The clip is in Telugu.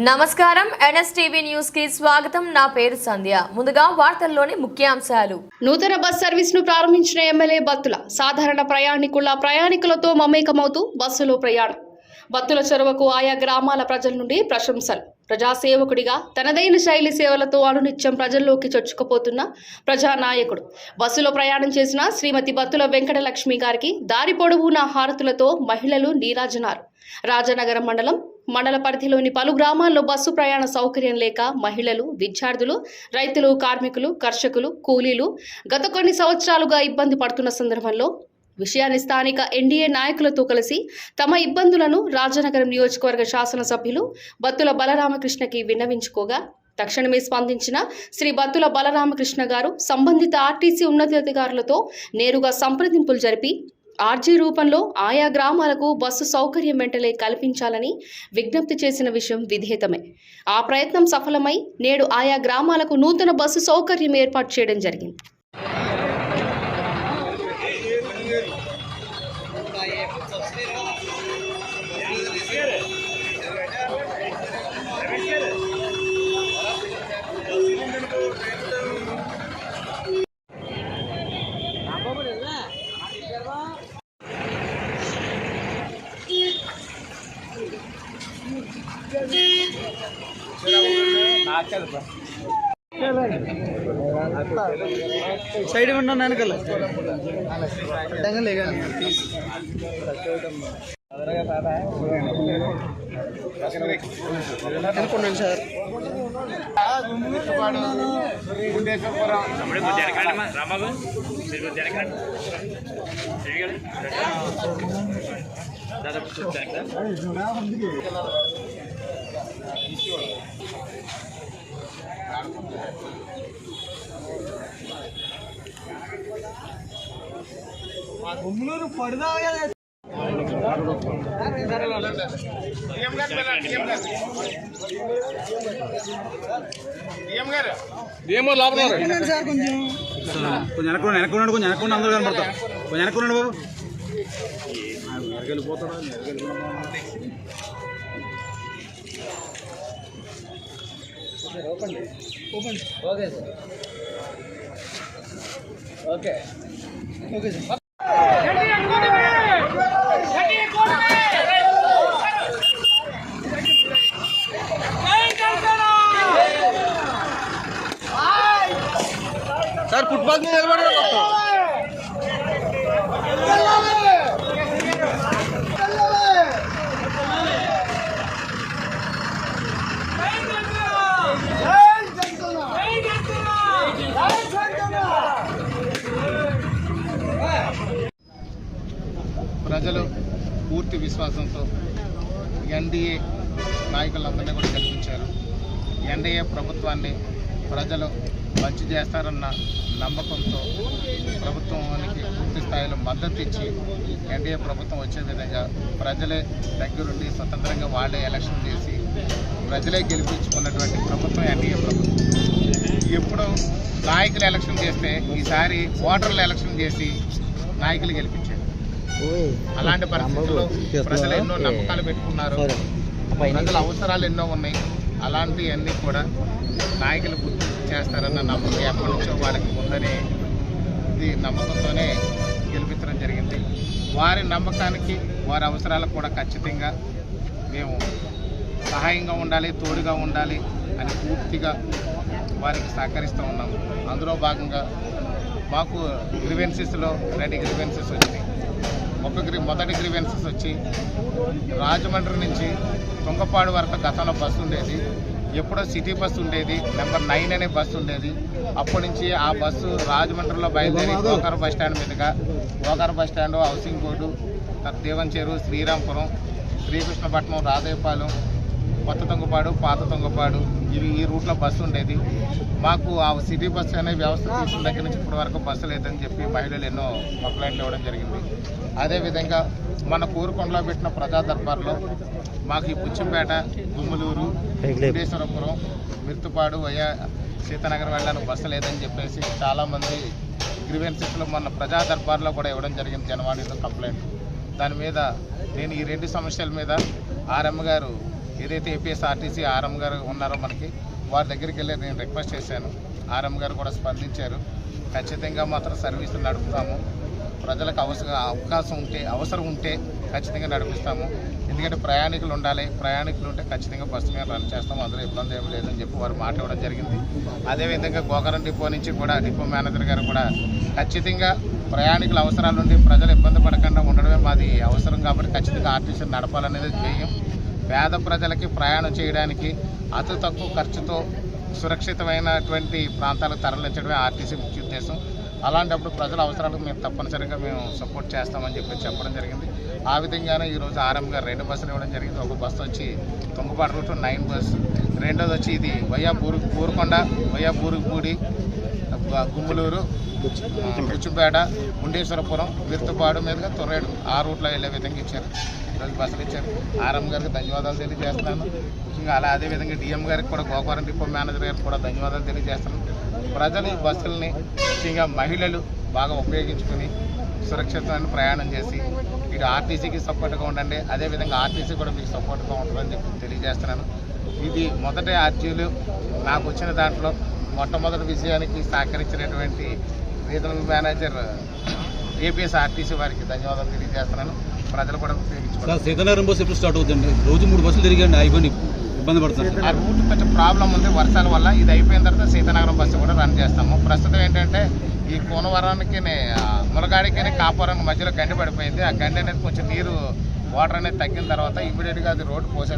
నమస్కారం. ఎన్ఎస్టీవీ న్యూస్కి స్వాగతం. నా పేరు సంధ్య. ముందుగా వార్తల్లోని ముఖ్యాంశాలు. నూతన బస్ సర్వీస్ను ప్రారంభించిన ఎమ్మెల్యే బత్తుల. సాధారణ ప్రయాణికుల ప్రయాణికులతో మమేకమవుతూ బస్సులో ప్రయాణం. బత్తుల చొరవకు ఆయా గ్రామాల ప్రజల నుండి ప్రశంసలు. ప్రజాసేవకుడిగా తనదైన శైలి సేవలతో అనునిత్యం ప్రజల్లోకి చొచ్చుకుపోతున్న ప్రజానాయకుడు. బస్సులో ప్రయాణం చేసిన శ్రీమతి బత్తుల వెంకటలక్ష్మి గారికి దారి పొడవునా హారతులతో మహిళలు నీరాజనారు. రాజనగరం మండలం మండల పరిధిలోని పలు గ్రామాల్లో బస్సు ప్రయాణ సౌకర్యం లేక మహిళలు విద్యార్థులు రైతులు కార్మికులు కర్షకులు కూలీలు గత కొన్ని సంవత్సరాలుగా ఇబ్బంది పడుతున్న సందర్భంలో విషయాన్ని స్థానిక ఎన్డీఏ నాయకులతో కలిసి తమ ఇబ్బందులను రాజనగరం నియోజకవర్గ శాసనసభ్యులు బత్తుల బలరామకృష్ణకి విన్నవించుకోగా తక్షణమే స్పందించిన శ్రీ బత్తుల బలరామకృష్ణ గారు సంబంధిత ఆర్టీసీ ఉన్నతాధికారులతో నేరుగా సంప్రదింపులు జరిపి ఆర్జీ రూపంలో ఆయా గ్రామాలకు బస్సు సౌకర్యం వెంటనే కల్పించాలని విజ్ఞప్తి చేసిన విషయం విధేతమే ఆ ప్రయత్నం సఫలమై నేడు ఆయా గ్రామాలకు నూతన బస్సు సౌకర్యం ఏర్పాటు చేయడం జరిగింది సైడ్ ఉన్నాను వెనకాల? అనుకున్నాను సార్. తమ్ముడు తిరిగాడు దాదాపు కొంచెం వెనక అనుకున్నాను సార్ కొంచెం? కొంచెం వెనక్కున్నాడు వెనక్కున్నాడు కొంచెం వెనక్కున్నాడు అందరూ కనపడతాం కొంచెం వెనక్కున్నాడు బాబు. వెళ్ళిపోతాడా ఓకే సార్. సార్. పూర్తి విశ్వాసంతో ఎన్డీఏ నాయకులందరినీ కూడా గెలిపించారు. ఎన్డీఏ ప్రభుత్వాన్ని ప్రజలు మంచి చేస్తారన్న నమ్మకంతో ప్రభుత్వానికి పూర్తి స్థాయిలో మద్దతు ఇచ్చి ఎన్డీఏ ప్రభుత్వం వచ్చే విధంగా ప్రజలే దగ్గరుండి స్వతంత్రంగా వాళ్ళే ఎలక్షన్ చేసి ప్రజలే గెలిపించుకున్నటువంటి ప్రభుత్వం ఎన్డీఏ ప్రభుత్వం. ఎప్పుడు నాయకులు ఎలక్షన్ చేస్తే ఈసారి ఓటర్లు ఎలక్షన్ చేసి నాయకులు గెలిపించారు. అలాంటి పరిస్థితుల్లో ప్రజలు ఎన్నో నమ్మకాలు పెట్టుకున్నారు. ప్రజల అవసరాలు ఎన్నో ఉన్నాయి. అలాంటివన్నీ కూడా నాయకులు గుర్తు చేస్తారన్న నమ్మకం ఎప్పటి నుంచో వాళ్ళకి ఉందని ఇది నమ్మకంతోనే గెలిపించడం జరిగింది. వారి నమ్మకానికి వారి అవసరాలకు కూడా ఖచ్చితంగా మేము సహాయంగా ఉండాలి తోడుగా ఉండాలి అని పూర్తిగా వారికి సహకరిస్తూ ఉన్నాము. అందులో భాగంగా మాకు గ్రివెన్సెస్లో రెండు గ్రివెన్సెస్ వచ్చినాయి. ఒక గ్రి మొదటి గ్రీవెన్సెస్ వచ్చి రాజమండ్రి నుంచి తుంగపాడు వరకు గతంలో బస్సు ఉండేది. ఎప్పుడో సిటీ బస్సు ఉండేది. నెంబర్ నైన్ అనే బస్సు ఉండేది. అప్పటి నుంచి ఆ బస్సు రాజమండ్రిలో బయలుదేరి గోకర్ బస్ స్టాండ్ మీదుగా Gokar bus stand housing board Devancheru Srirampuram Srikrishnapatnam Radhepalem కొత్త తొంగపాడు పాత తొంగపాడు ఇవి ఈ రూట్లో బస్సు ఉండేది. మాకు ఆ సిటీ బస్సు అనే వ్యవస్థ తీసుకున్న దగ్గర నుంచి ఇప్పటి వరకు బస్సు లేదని చెప్పి మహిళలు ఎన్నో కంప్లైంట్లు ఇవ్వడం జరిగింది. అదేవిధంగా మన కూరుకొండలో పెట్టిన ప్రజా దర్బార్లో మాకు ఈ పుచ్చంపేట గుమ్మలూరు వెంకటేశ్వరపురం మిర్తుపాడు అయ్యా సీతానగర్ వెళ్ళడానికి బస్సు లేదని చెప్పేసి చాలామంది గ్రీవెన్సెస్లో మొన్న ప్రజా దర్బార్లో కూడా ఇవ్వడం జరిగింది జనవాణిలో కంప్లైంట్. దాని మీద నేను ఈ రెండు సమస్యల మీద ఆర్ఎం గారు ఏదైతే ఏపీఎస్ఆర్టీసీ ఆర్ఎం గారు ఉన్నారో మనకి వారి దగ్గరికి వెళ్ళి నేను రిక్వెస్ట్ చేశాను. ఆర్ఎం గారు కూడా స్పందించారు. ఖచ్చితంగా మాత్రం సర్వీసులు నడుపుతాము. ప్రజలకు అవసరం అవకాశం ఉంటే అవసరం ఉంటే ఖచ్చితంగా నడిపిస్తాము. ఎందుకంటే ప్రయాణికులు ఉండాలి. ప్రయాణికులు ఉంటే ఖచ్చితంగా బస్సు మీద రన్ చేస్తాము అందులో ఇబ్బంది ఏమి లేదని చెప్పి వారు మాట్లాడడం జరిగింది. అదేవిధంగా గోకరం డిపో నుంచి కూడా డిపో మేనేజర్ గారు కూడా ఖచ్చితంగా ప్రయాణికుల అవసరాలు ఉండి ప్రజలు ఇబ్బంది పడకుండా ఉండడమే మాది అవసరం కాబట్టి ఖచ్చితంగా ఆర్టీసీ నడపాలనేది ధ్యేయం. పేద ప్రజలకి ప్రయాణం చేయడానికి అతి తక్కువ ఖర్చుతో సురక్షితమైనటువంటి ప్రాంతాలకు తరలించడమే ఆర్టీసీ ముఖ్య ఉద్దేశం. అలాంటప్పుడు ప్రజల అవసరాలకు మేము తప్పనిసరిగా మేము సపోర్ట్ చేస్తామని చెప్పి చెప్పడం జరిగింది. ఆ విధంగానే ఈరోజు ఆర్ఎం గారు రెండు బస్సులు ఇవ్వడం జరిగింది. ఒక బస్సు వచ్చి తుంగపాడు రూట్ నైన్ బస్సు రెండోది వచ్చి ఇది వయ్యా బూరు బూరుకొండ వయ్యా బూరుగుపూడి గుమ్మలూరు బుచ్చుపేట ఉండేశ్వరపురం విర్తుపాడు మీదుగా తొర్రేడు ఆ రూట్లో వెళ్ళే విధంగా ఇచ్చారు. ఈరోజు బస్సులు ఇచ్చారు. ఆర్ఎం గారికి ధన్యవాదాలు తెలియజేస్తున్నాను. ముఖ్యంగా అలా అదేవిధంగా డిఎం గారికి కూడా గోకవరం డిపో మేనేజర్ గారికి కూడా ధన్యవాదాలు తెలియజేస్తున్నాను. ప్రజలు ఈ బస్సుల్ని ముఖ్యంగా మహిళలు బాగా ఉపయోగించుకుని సురక్షితమైన ప్రయాణం చేసి ఇటు ఆర్టీసీకి సపోర్ట్గా ఉండండి. అదేవిధంగా ఆర్టీసీ కూడా మీకు సపోర్ట్గా ఉంటుందని చెప్పి తెలియజేస్తున్నాను. ఇది మొదటి ఆర్టీలు నాకు వచ్చిన దాంట్లో మొట్టమొదటి విజయానికి సహకరించినటువంటి రీజనల్ మేనేజర్ ఏపీఎస్ ఆర్టీసీ వారికి ధన్యవాదాలు తెలియజేస్తున్నాను. ప్రజలు కూడా ఉపయోగించుకోవాలి. సీతానగరం బస్సు ఎప్పుడు స్టార్ట్ అవుతుందండి? రోజు మూడు బస్సులు తిరిగండి అయిపోయి ఇబ్బంది పడుతుంది ఆ రూట్ కొంచెం ప్రాబ్లం ఉంది వర్షాల వల్ల. ఇది అయిపోయిన తర్వాత సీతానగరం బస్సు కూడా రన్ చేస్తాము. ప్రస్తుతం ఏంటంటే ఈ కోనవరానికి ములగాడికి కాపురం మధ్యలో గండి పడిపోయింది. ఆ గండి అనేది కొంచెం నీరు వాటర్ అనేది తగ్గిన తర్వాత ఇమీడియట్గా అది రోడ్డు పోసేస్తాం